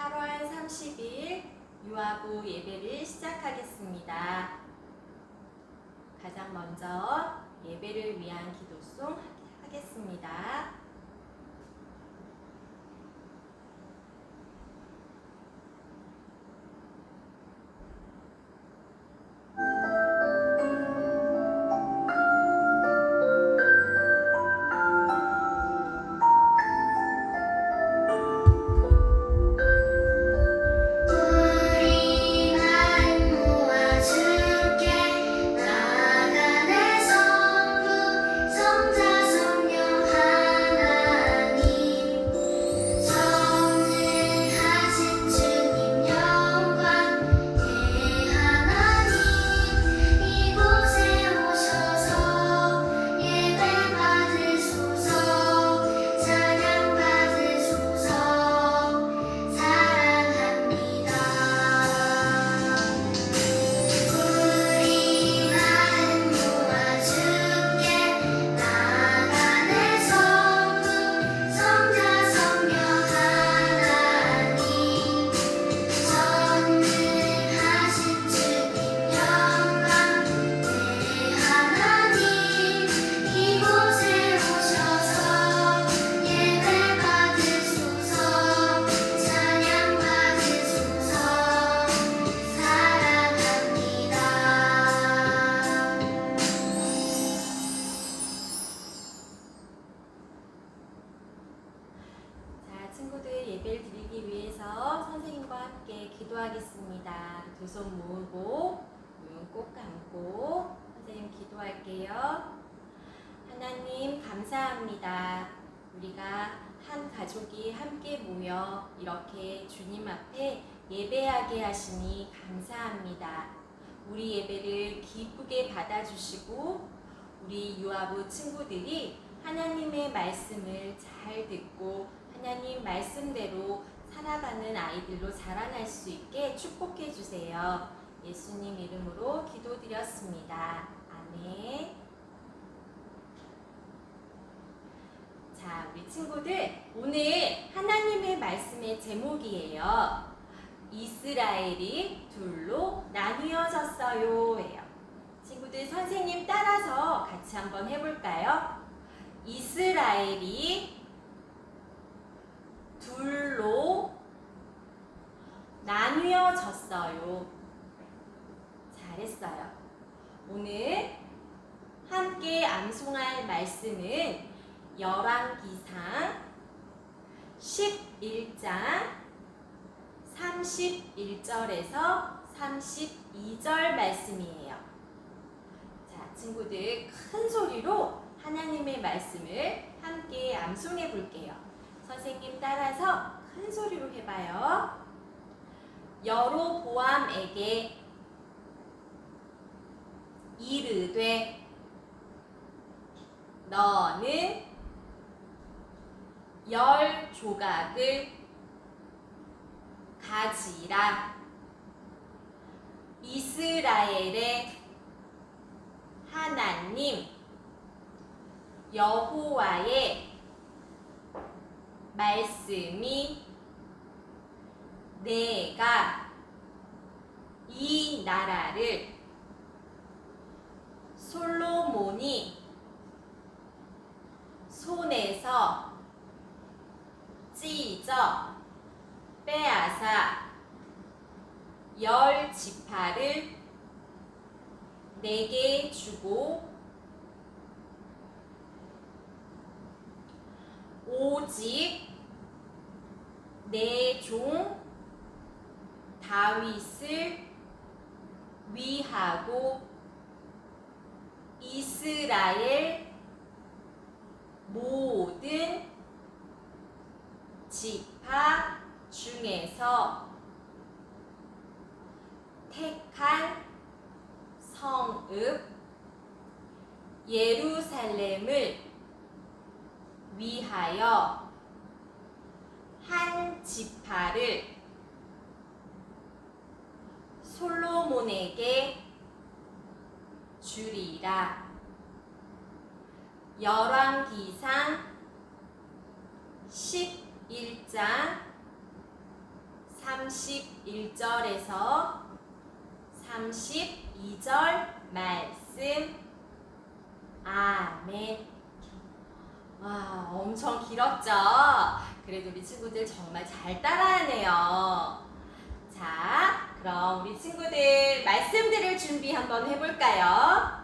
8월 30일 유아부 예배를 시작하겠습니다. 가장 먼저 예배를 위한 기도송 하겠습니다. 감사합니다. 우리 예배를 기쁘게 받아주시고 우리 유아부 친구들이 하나님의 말씀을 잘 듣고 하나님 말씀대로 살아가는 아이들로 자라날 수 있게 축복해 주세요. 예수님 이름으로 기도드렸습니다. 아멘. 자, 우리 친구들 오늘 하나님의 말씀의 제목이에요. 이스라엘이 둘로 나뉘어졌어요. 예요. 친구들 선생님 따라서 같이 한번 해볼까요? 이스라엘이 둘로 나뉘어졌어요. 잘했어요. 오늘 함께 암송할 말씀은 열왕기상 11장 31절에서 32절 말씀이에요. 자, 친구들 큰 소리로 하나님의 말씀을 함께 암송해 볼게요. 선생님 따라서 큰 소리로 해봐요. 여로보암에게 이르되 너는 열 조각을 가지라. 이스라엘의 하나님 여호와의 말씀이 내가 이 나라를 솔로몬이 손에서 찢어 빼앗아 열 지파를 내게 주고 오직 내 종 다윗을 위하고 이스라엘 모든 지파 중에서 택한 성읍 예루살렘을 위하여 한 지파를 솔로몬에게 주리라. 열왕기상 11장 31절에서 32절 말씀 아멘. 와, 엄청 길었죠? 그래도 우리 친구들 정말 잘 따라하네요. 자, 그럼 우리 친구들 말씀 들을 준비 한번 해볼까요?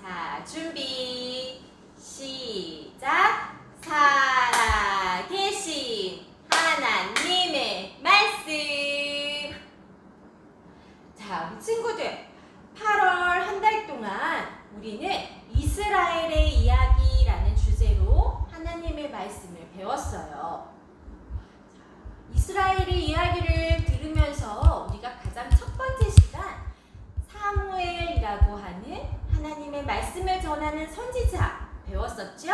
자, 준비, 시작! 살아계신 하나님의 말씀! 자, 우리 친구들, 8월 한 달 동안 우리는 이스라엘의 이야기라는 주제로 하나님의 말씀을 배웠어요. 자, 이스라엘의 이야기를 들으면서 우리가 가장 첫 번째 시간 사무엘이라고 하는 하나님의 말씀을 전하는 선지자 배웠었죠?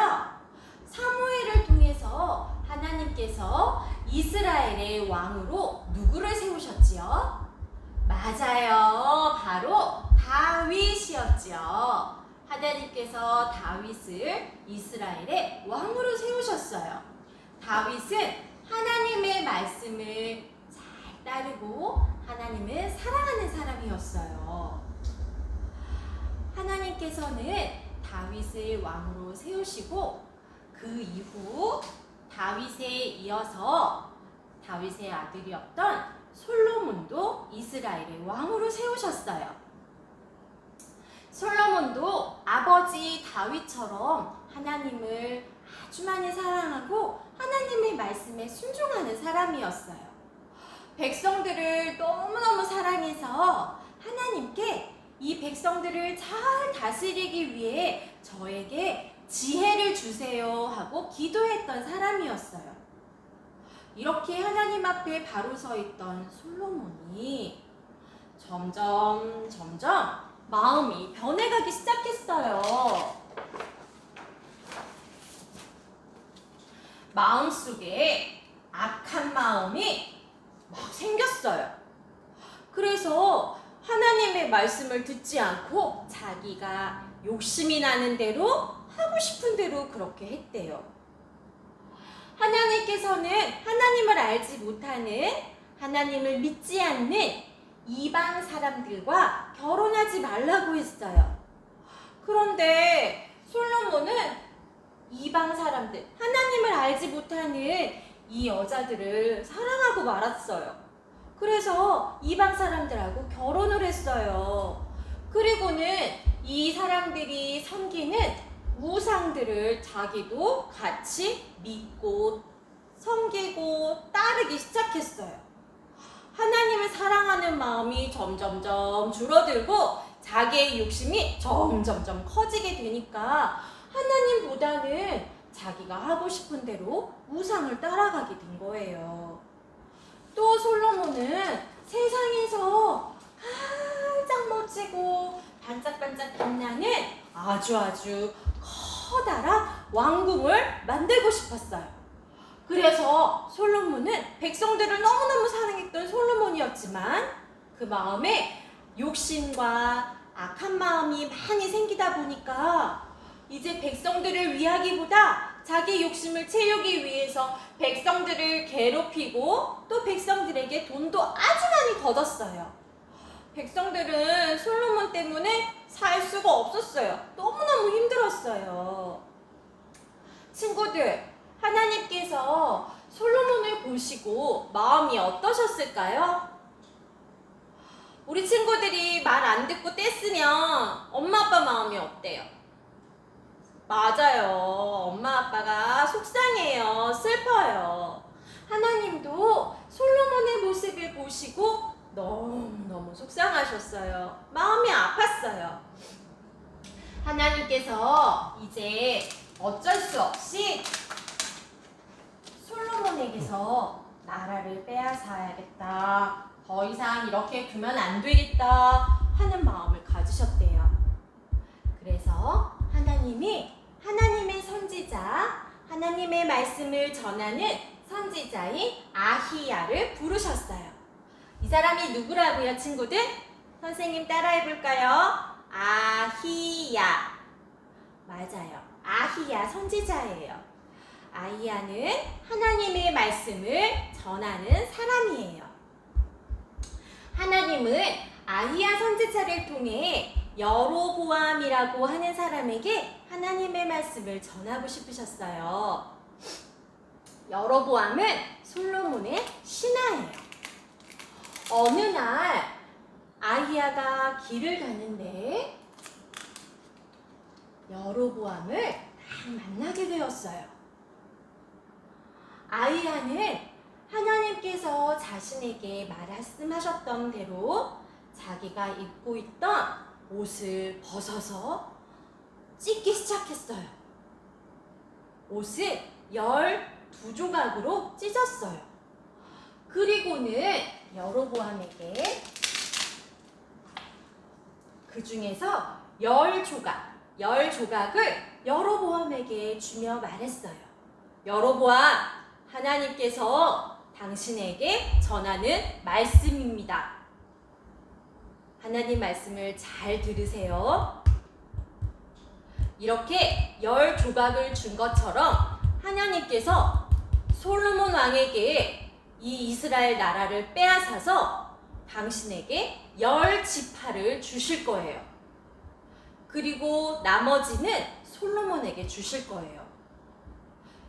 사무엘을 통해서 하나님께서 이스라엘의 왕으로 누구를 세우셨지요? 맞아요. 바로 다윗이었죠. 하나님께서 다윗을 이스라엘의 왕으로 세우셨어요. 다윗은 하나님의 말씀을 잘 따르고 하나님을 사람이었어요. 하나님께서는 다윗을 왕으로 세우시고 그 이후 다윗에 이어서 다윗의 아들이었던 솔로몬도 이스라엘의 왕으로 세우셨어요. 솔로몬도 아버지 다윗처럼 하나님을 아주 많이 사랑하고 하나님의 말씀에 순종하는 사람이었어요. 백성들을 너무너무 사랑해서 하나님께 이 백성들을 잘 다스리기 위해 저에게 지혜를 주세요 하고 기도했던 사람이었어요. 이렇게 하나님 앞에 바로 서 있던 솔로몬이 점점 점점 마음이 변해가기 시작했어요. 마음속에 악한 마음이 막 생겼어요. 그래서 하나님의 말씀을 듣지 않고 자기가 욕심이 나는 대로 하고 싶은 대로 그렇게 했대요. 하나님께서는 하나님을 알지 못하는 하나님을 믿지 않는 이방 사람들과 결혼하지 말라고 했어요. 그런데 솔로몬은 이방 사람들, 하나님을 알지 못하는 이 여자들을 사랑하고 말았어요. 그래서 이방 사람들하고 결혼을 했어요. 그리고는 이 사람들이 섬기는 우상들을 자기도 같이 믿고 섬기고 따르기 시작했어요. 하나님을 사랑하는 마음이 점점점 줄어들고 자기의 욕심이 점점점 커지게 되니까 하나님보다는 자기가 하고 싶은 대로 우상을 따라가게 된 거예요. 또 솔로몬은 세상에서 가장 멋지고 반짝반짝 빛나는 아주 아주 커다란 왕궁을 만들고 싶었어요. 그래서 솔로몬은 백성들을 너무너무 사랑했던 솔로몬이었지만 그 마음에 욕심과 악한 마음이 많이 생기다 보니까 이제 백성들을 위하기보다 자기 욕심을 채우기 위해서 백성들을 괴롭히고 또 백성들에게 돈도 아주 많이 걷었어요. 백성들은 솔로몬 때문에 살 수가 없었어요. 너무너무 힘들었어요. 친구들, 하나님께서 솔로몬을 보시고 마음이 어떠셨을까요? 우리 친구들이 말 안 듣고 뗐으면 엄마 아빠 마음이 어때요? 맞아요. 엄마 아빠가 속상해요. 슬퍼요. 하나님도 솔로몬의 모습을 보시고 너무너무 속상하셨어요. 마음이 아팠어요. 하나님께서 이제 어쩔 수 없이 솔로몬에게서 나라를 빼앗아야겠다. 더 이상 이렇게 두면 안 되겠다 하는 마음을 가지셨대요. 그래서 하나님이 하나님의 선지자, 하나님의 말씀을 전하는 선지자인 아히야를 부르셨어요. 이 사람이 누구라고요, 친구들? 선생님 따라해 볼까요? 아히야. 맞아요. 아히야 선지자예요. 아히야는 하나님의 말씀을 전하는 사람이에요. 하나님은 아히야 선지자를 통해 여로보암이라고 하는 사람에게 하나님의 말씀을 전하고 싶으셨어요. 여로보암은 솔로몬의 신하예요. 어느 날 아히야가 길을 가는데 여로보암을 딱 만나게 되었어요. 아히야는 하나님께서 자신에게 말씀하셨던 대로 자기가 입고 있던 옷을 벗어서 찢기 시작했어요. 옷을 열두 조각으로 찢었어요. 그리고는 여로보암에게 그 중에서 열 조각, 열 조각을 여로보암에게 주며 말했어요. 여로보암, 하나님께서 당신에게 전하는 말씀입니다. 하나님 말씀을 잘 들으세요. 이렇게 열 조각을 준 것처럼 하나님께서 솔로몬 왕에게 이 이스라엘 나라를 빼앗아서 당신에게 열 지파를 주실 거예요. 그리고 나머지는 솔로몬에게 주실 거예요.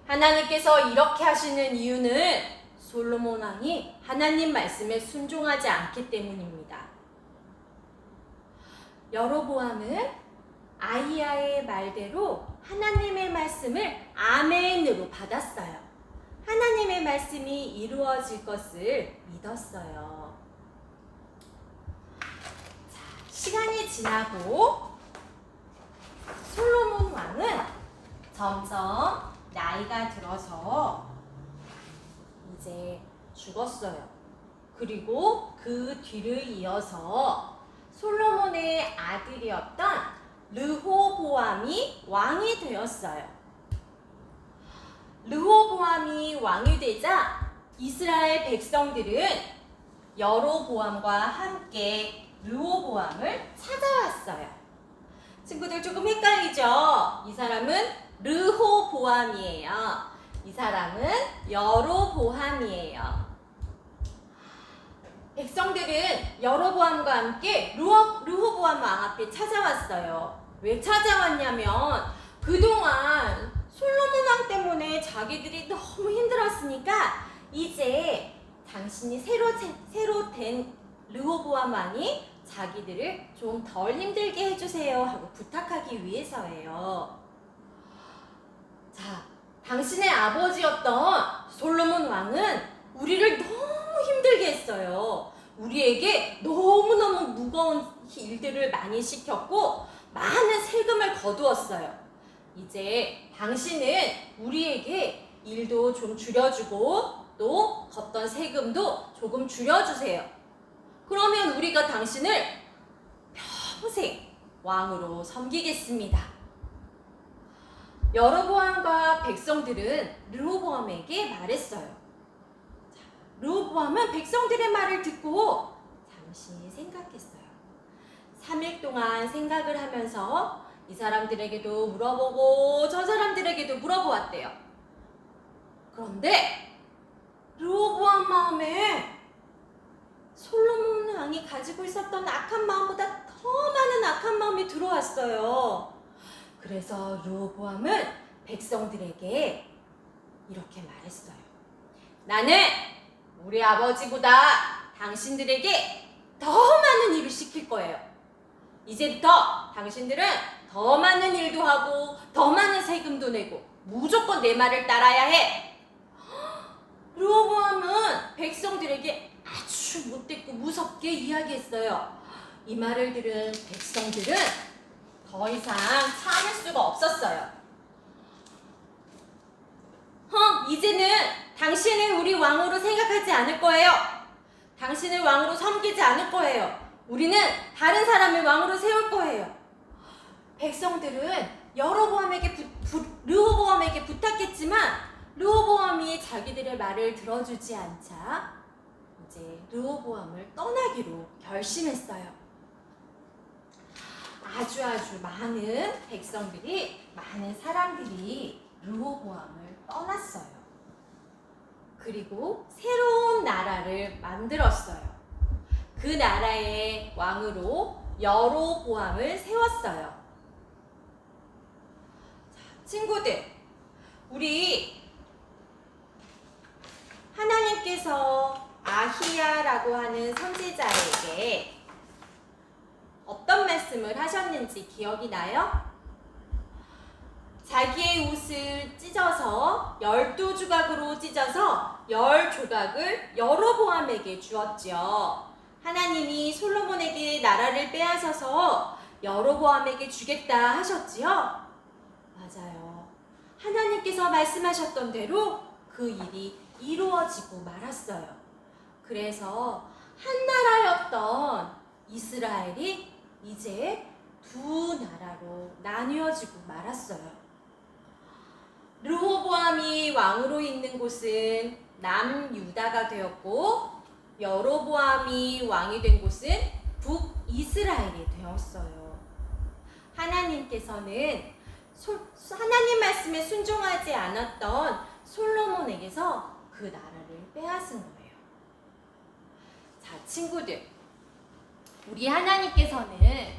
하나님께서 이렇게 하시는 이유는 솔로몬 왕이 하나님 말씀에 순종하지 않기 때문입니다. 여로보암은 아이야의 말대로 하나님의 말씀을 아멘으로 받았어요. 하나님의 말씀이 이루어질 것을 믿었어요. 자, 시간이 지나고 솔로몬 왕은 점점 나이가 들어서 이제 죽었어요. 그리고 그 뒤를 이어서 솔로몬의 아들이었던 르호보암이 왕이 되었어요. 르호보암이 왕이 되자 이스라엘 백성들은 여로보암과 함께 르호보암을 찾아왔어요. 친구들 조금 헷갈리죠? 이 사람은 르호보암이에요. 이 사람은 여로보암이에요. 백성들은 여로보암과 함께 르호, 르호보암 왕 앞에 찾아왔어요. 왜 찾아왔냐면 그동안 솔로몬 왕 때문에 자기들이 너무 힘들었으니까 이제 당신이 새로 제- 새로 된 르호보암 왕이 자기들을 좀 덜 힘들게 해주세요 하고 부탁하기 위해서예요. 자, 당신의 아버지였던 솔로몬 왕은 우리를 너무 힘들게 했어요. 우리에게 너무너무 무거운 일들을 많이 시켰고 많은 세금을 거두었어요. 이제 당신은 우리에게 일도 좀 줄여주고 또 걷던 세금도 조금 줄여주세요. 그러면 우리가 당신을 평생 왕으로 섬기겠습니다. 여로보암과 백성들은 르호보암에게 말했어요. 자, 르호보암은 백성들의 말을 듣고 잠시 생각했어요. 3일 동안 생각을 하면서 이 사람들에게도 물어보고 저 사람들에게도 물어보았대요. 그런데 르호보암 마음에 솔로몬 왕이 가지고 있었던 악한 마음보다 더 많은 악한 마음이 들어왔어요. 그래서 르호보암은 백성들에게 이렇게 말했어요. 나는 우리 아버지보다 당신들에게 더 많은 일을 시킬 거예요. 이제부터 당신들은 더 많은 일도 하고 더 많은 세금도 내고 무조건 내 말을 따라야 해. 르호보암은 백성들에게 아주 못됐고 무섭게 이야기했어요. 이 말을 들은 백성들은 더 이상 참을 수가 없었어요. 어, 이제는 당신을 우리 왕으로 생각하지 않을 거예요. 당신을 왕으로 섬기지 않을 거예요. 우리는 다른 사람을 왕으로 세울 거예요. 백성들은 여로보암에게 부, 부, 르호보암에게 부탁했지만 르호보암이 자기들의 말을 들어주지 않자 이제 르호보암을 떠나기로 결심했어요. 아주 아주 많은 백성들이 많은 사람들이 르호보암을 떠났어요. 그리고 새로운 나라를 만들었어요. 그 나라의 왕으로 여로보암을 세웠어요. 자, 친구들, 우리 하나님께서 아히야라고 하는 선지자에게 어떤 말씀을 하셨는지 기억이 나요? 자기의 옷을 찢어서 열두 조각으로 찢어서 열 조각을 여로보암에게 주었죠. 하나님이 솔로몬에게 나라를 빼앗아서 여로보암에게 주겠다 하셨지요? 맞아요. 하나님께서 말씀하셨던 대로 그 일이 이루어지고 말았어요. 그래서 한 나라였던 이스라엘이 이제 두 나라로 나뉘어지고 말았어요. 르호보암이 왕으로 있는 곳은 남유다가 되었고 여로보암이 왕이 된 곳은 북이스라엘이 되었어요. 하나님께서는 솔- 하나님 말씀에 순종하지 않았던 솔로몬에게서 그 나라를 빼앗은 거예요. 자, 친구들. 우리 하나님께서는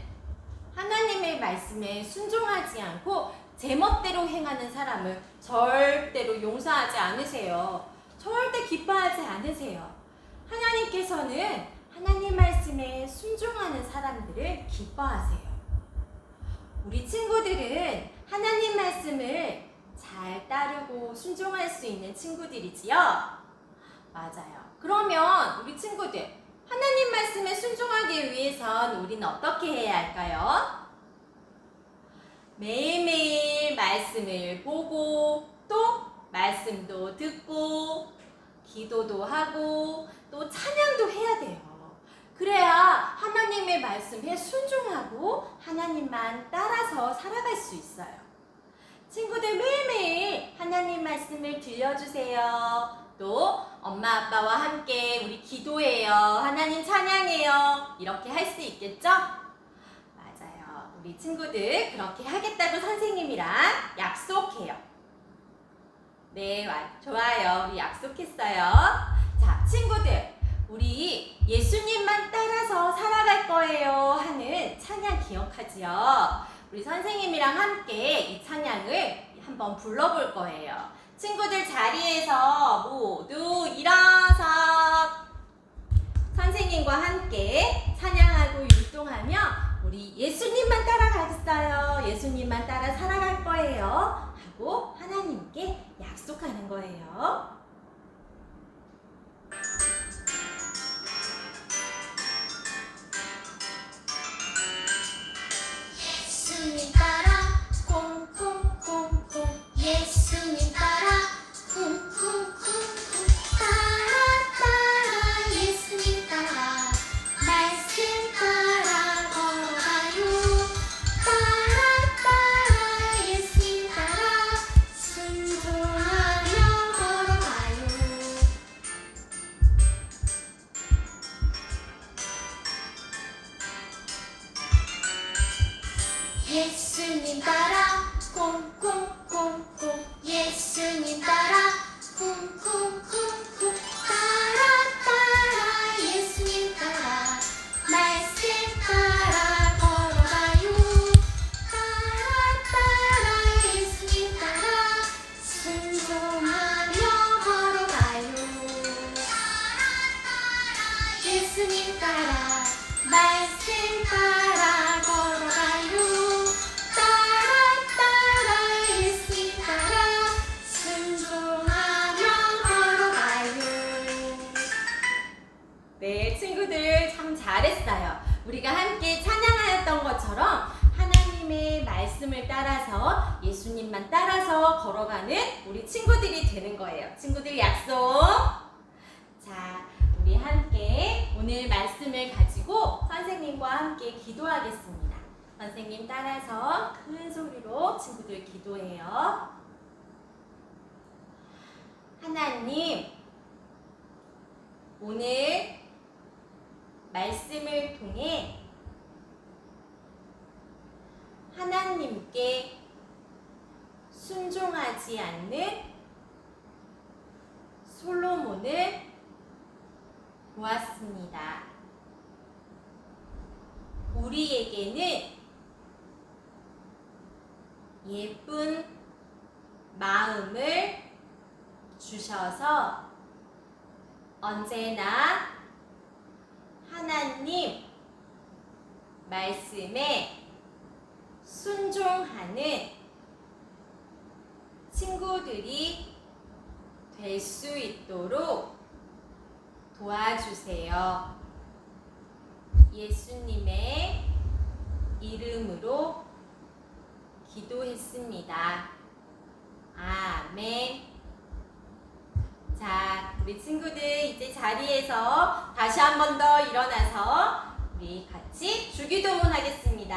하나님의 말씀에 순종하지 않고 제멋대로 행하는 사람을 절대로 용서하지 않으세요. 절대 기뻐하지 않으세요. 하나님께서는 하나님 말씀에 순종하는 사람들을 기뻐하세요. 우리 친구들은 하나님 말씀을 잘 따르고 순종할 수 있는 친구들이지요? 맞아요. 그러면 우리 친구들, 하나님 말씀에 순종하기 위해선 우리는 어떻게 해야 할까요? 매일매일 말씀을 보고 또 말씀도 듣고 기도도 하고 또 찬양도 해야 돼요. 그래야 하나님의 말씀에 순종하고 하나님만 따라서 살아갈 수 있어요. 친구들 매일매일 하나님 말씀을 들려주세요. 또 엄마 아빠와 함께 우리 기도해요. 하나님 찬양해요. 이렇게 할 수 있겠죠? 우리 친구들 그렇게 하겠다고 선생님이랑 약속해요. 네, 와- 좋아요. 우리 약속했어요. 자, 친구들. 우리 예수님만 따라서 살아갈 거예요 하는 찬양 기억하지요? 우리 선생님이랑 함께 이 찬양을 한번 불러볼 거예요. 친구들 자리에서 모두 일어서 선생님과 함께 찬양하고 율동하며 우리 예수님만 따라가겠어요. 예수님만 따라 살아갈 거예요. 하고 하나님께 약속하는 거예요. 예수님 따라 따라 네, 친구들 참 잘했어요. 우리가 함께 찬양하였던 것처럼 하나님의 말씀을 따라서 예수님만 따라서 걸어가는 우리 친구들이 되는 거예요. 친구들 약속. 오늘 말씀을 가지고 선생님과 함께 기도하겠습니다. 선생님 따라서 큰 소리로 친구들 기도해요. 하나님, 오늘 말씀을 통해 하나님께 순종하지 않는 솔로몬을 보았습니다. 우리에게는 예쁜 마음을 주셔서 언제나 하나님 말씀에 순종하는 친구들이 될 수 있도록 도와주세요. 예수님의 이름으로 기도했습니다. 아멘. 자, 우리 친구들 이제 자리에서 다시 한 번 더 일어나서 우리 같이 주기도문 하겠습니다.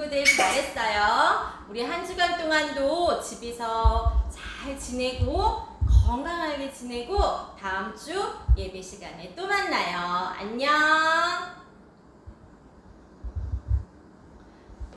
친구들 잘했어요. 우리 한 주간 동안도 집에서 잘 지내고 건강하게 지내고 다음 주 예배 시간에 또 만나요. 안녕.